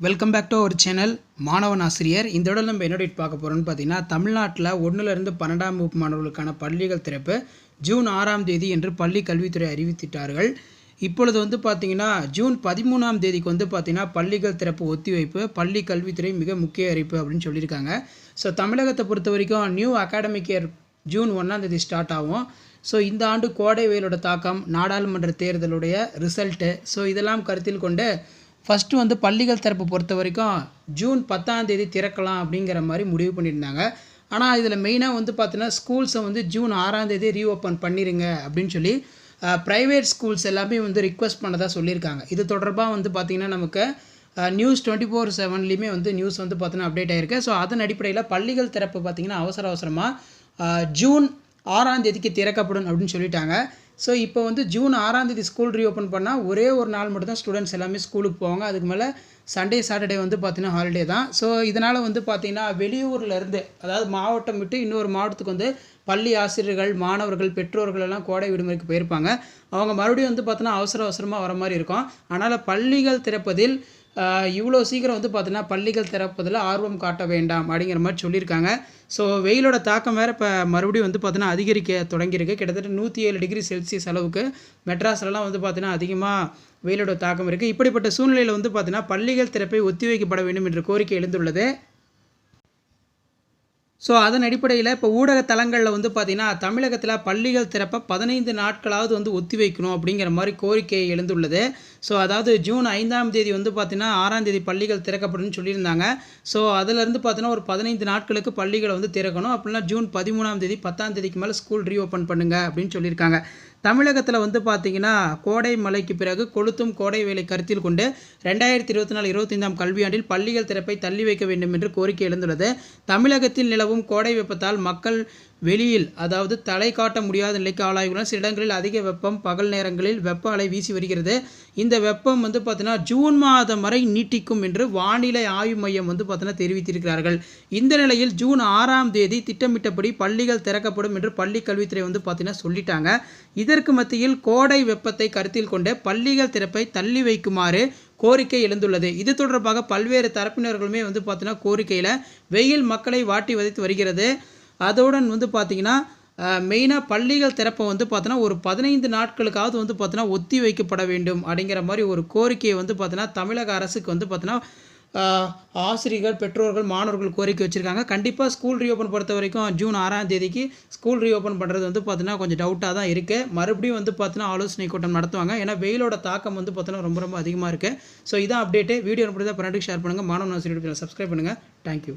Welcome back to our channel மாணவன் ஆசிரியர் இந்த இடம் நம்ம என்ன டேட் பார்க்க போகிறோம்னு பார்த்தீங்கன்னா தமிழ்நாட்டில் ஒன்றுலேருந்து பன்னெண்டாம் வகுப்பு மாணவர்களுக்கான பள்ளிகள் திறப்பு ஜூன் ஆறாம் தேதி என்று பள்ளி கல்வித்துறை அறிவித்திட்டார்கள். இப்பொழுது வந்து பார்த்தீங்கன்னா ஜூன் பதிமூணாம் தேதிக்கு வந்து பார்த்தீங்கன்னா பள்ளிகள் திறப்பு ஒத்திவைப்பு பள்ளி கல்வித்துறை மிக முக்கிய அறிவிப்பு அப்படின்னு சொல்லியிருக்காங்க. ஸோ தமிழகத்தை பொறுத்த வரைக்கும் நியூ அகாடமிக் இயர் ஜூன் ஒன்றாம் தேதி ஸ்டார்ட் ஆகும். ஸோ இந்த ஆண்டு கோடை வெயிலோட தாக்கம் நாடாளுமன்ற தேர்தலுடைய ரிசல்ட்டு ஸோ இதெல்லாம் கருத்தில் கொண்டு ஃபஸ்ட்டு வந்து பள்ளிகள் தரப்பு பொறுத்த வரைக்கும் ஜூன் பத்தாம் தேதி திறக்கலாம் அப்படிங்கிற மாதிரி முடிவு பண்ணியிருந்தாங்க. ஆனால் இதில் மெயினாக வந்து பார்த்தீங்கன்னா ஸ்கூல்ஸை வந்து ஜூன் ஆறாம் தேதி ரீஓப்பன் பண்ணிடுங்க அப்படின்னு சொல்லி ப்ரைவேட் ஸ்கூல்ஸ் எல்லாமே வந்து ரிக்வஸ்ட் பண்ணதாக சொல்லியிருக்காங்க. இது தொடர்பாக வந்து பார்த்திங்கன்னா நமக்கு நியூஸ் டுவெண்ட்டி ஃபோர் செவன்லேயுமே வந்து நியூஸ் வந்து பார்த்தீங்கன்னா அப்டேட் ஆகிருக்கு ஸோ அதன் அடிப்படையில் பள்ளிகள் திறப்பு பார்த்திங்கன்னா அவசர அவசரமாக ஜூன் ஆறாம் தேதிக்கு திறக்கப்படும் அப்படின்னு சொல்லிட்டாங்க. ஸோ இப்போ வந்து ஜூன் ஆறாம் தேதி ஸ்கூல் ரீஓப்பன் பண்ணால் ஒரே ஒரு நாள் மட்டும் தான் ஸ்டூடெண்ட்ஸ் எல்லாமே ஸ்கூலுக்கு போவாங்க. அதுக்கு மேலே சண்டே சாட்டர்டே வந்து பார்த்திங்கன்னா ஹாலிடே தான். ஸோ இதனால் வந்து பார்த்திங்கன்னா வெளியூரில் இருந்து அதாவது மாவட்டம் விட்டு இன்னொரு மாவட்டத்துக்கு வந்து பள்ளி ஆசிரியர்கள் மாணவர்கள் பெற்றோர்கள் எல்லாம் கோடை விடுமுறைக்கு போயிருப்பாங்க. அவங்க மறுபடியும் வந்து பார்த்தோன்னா அவசர அவசரமாக வர மாதிரி இருக்கும். அதனால் பள்ளிகள் திறப்பதில் இவ்வளோ சீக்கிரம் வந்து பார்த்தீங்கன்னா பள்ளிகள் திறப்பதில் ஆர்வம் காட்ட வேண்டாம் அப்படிங்கிற மாதிரி சொல்லியிருக்காங்க. ஸோ வெயிலோட தாக்கம் வேறு இப்போ மறுபடியும் வந்து பார்த்தீங்கன்னா அதிகரிக்க தொடங்கியிருக்கு. கிட்டத்தட்ட நூற்றி ஏழு டிகிரி செல்சியஸ் அளவுக்கு மெட்ராஸ்லலாம் வந்து பார்த்தீங்கன்னா அதிகமாக வெயிலோட தாக்கம் இருக்குது இப்படிப்பட்ட சூழ்நிலையில் வந்து பார்த்தீங்கன்னா பள்ளிகள் திறப்பை ஒத்திவைக்கப்பட வேண்டும் என்ற கோரிக்கை எழுந்துள்ளது. ஸோ அதன் அடிப்படையில் இப்போ ஊடக தளங்களில் வந்து பார்த்திங்கன்னா தமிழகத்தில் பள்ளிகள் திறப்ப பதினைந்து நாட்களாவது வந்து ஒத்தி வைக்கணும் அப்படிங்கிற மாதிரி கோரிக்கை எழுந்துள்ளது. ஸோ அதாவது ஜூன் ஐந்தாம் தேதி வந்து பார்த்திங்கன்னா ஆறாம் தேதி பள்ளிகள் திறக்கப்படும்னு சொல்லியிருந்தாங்க. ஸோ அதிலிருந்து பார்த்தீங்கன்னா ஒரு பதினைந்து நாட்களுக்கு பள்ளிகளை வந்து திறக்கணும். அப்படின்னா ஜூன் பதிமூணாம் தேதி பத்தாம் தேதிக்கு மேலே ஸ்கூல் ரீஓப்பன் பண்ணுங்க அப்படின்னு சொல்லியிருக்காங்க. தமிழகத்தில் வந்து பார்த்திங்கன்னா கோடை மழைக்கு பிறகு கொளுத்தும் கோடை வேலை கருத்தில் கொண்டு ரெண்டாயிரத்தி இருபத்தி நாலு இருபத்தைந்தாம் கல்வியாண்டில் பள்ளிகள் திறப்பை தள்ளி வைக்க வேண்டும் என்று கோரிக்கை எழுந்துள்ளது. தமிழகத்தில் நிலவும் கோடை வெப்பத்தால் மக்கள் வெளியில் அதாவது தலை காட்ட முடியாத நிலைக்கு ஆளாகியுள்ளன சில இடங்களில் அதிக வெப்பம் பகல் நேரங்களில் வெப்ப அலை வீசி வருகிறது. இந்த வெப்பம் வந்து பார்த்தீங்கன்னா ஜூன் மாதம் வரை நீட்டிக்கும் என்று வானிலை ஆய்வு மையம் வந்து பார்த்தீங்கன்னா தெரிவித்திருக்கிறார்கள். இந்த நிலையில் ஜூன் ஆறாம் தேதி திட்டமிட்டபடி பள்ளிகள் திறக்கப்படும் என்று பள்ளி கல்வித்துறை வந்து பார்த்தீங்கன்னா சொல்லிட்டாங்க. இதற்கு மத்தியில் கோடை வெப்பத்தை கருத்தில் கொண்டு பள்ளிகள் திறப்பை தள்ளி வைக்குமாறு கோரிக்கை எழுந்துள்ளது. இது தொடர்பாக பல்வேறு தரப்பினர்களுமே வந்து பார்த்தீங்கன்னா கோரிக்கையில் வெயில் மக்களை வாட்டி வதைத்து வருகிறது. அதோடன் வந்து பார்த்திங்கன்னா மெயினாக பள்ளிகள் திறப்பை வந்து பார்த்தோன்னா ஒரு பதினைந்து நாட்களுக்காவது வந்து பார்த்தோன்னா ஒத்தி வைக்கப்பட வேண்டும் அப்படிங்கிற மாதிரி ஒரு கோரிக்கையை வந்து பார்த்தோன்னா தமிழக அரசுக்கு வந்து பார்த்தோன்னா ஆசிரியர்கள் பெற்றோர்கள் மாணவர்கள் கோரிக்கை வச்சுருக்காங்க. கண்டிப்பாக ஸ்கூல் ரீஓப்பன் பொறுத்த வரைக்கும் ஜூன் ஆறாம் தேதிக்கு ஸ்கூல் ரீஓப்பன் பண்ணுறது வந்து பார்த்தீங்கன்னா கொஞ்சம் டவுட்டாக தான் இருக்குது மறுபடியும் வந்து பார்த்தீங்கன்னா ஆலோசனை கூட்டம் நடத்துவாங்க. ஏன்னா வெயிலோட தாக்கம் வந்து பார்த்தீங்கன்னா ரொம்ப ரொம்ப அதிகமாக இருக்குது ஸோ இதான் அப்டேட்டு வீடியோ தான் ஃப்ரெண்டுக்கு ஷேர் பண்ணுங்கள் மாணவ ஆசிரியர் சப்ஸ்கிரைப் பண்ணுங்கள் தேங்க்யூ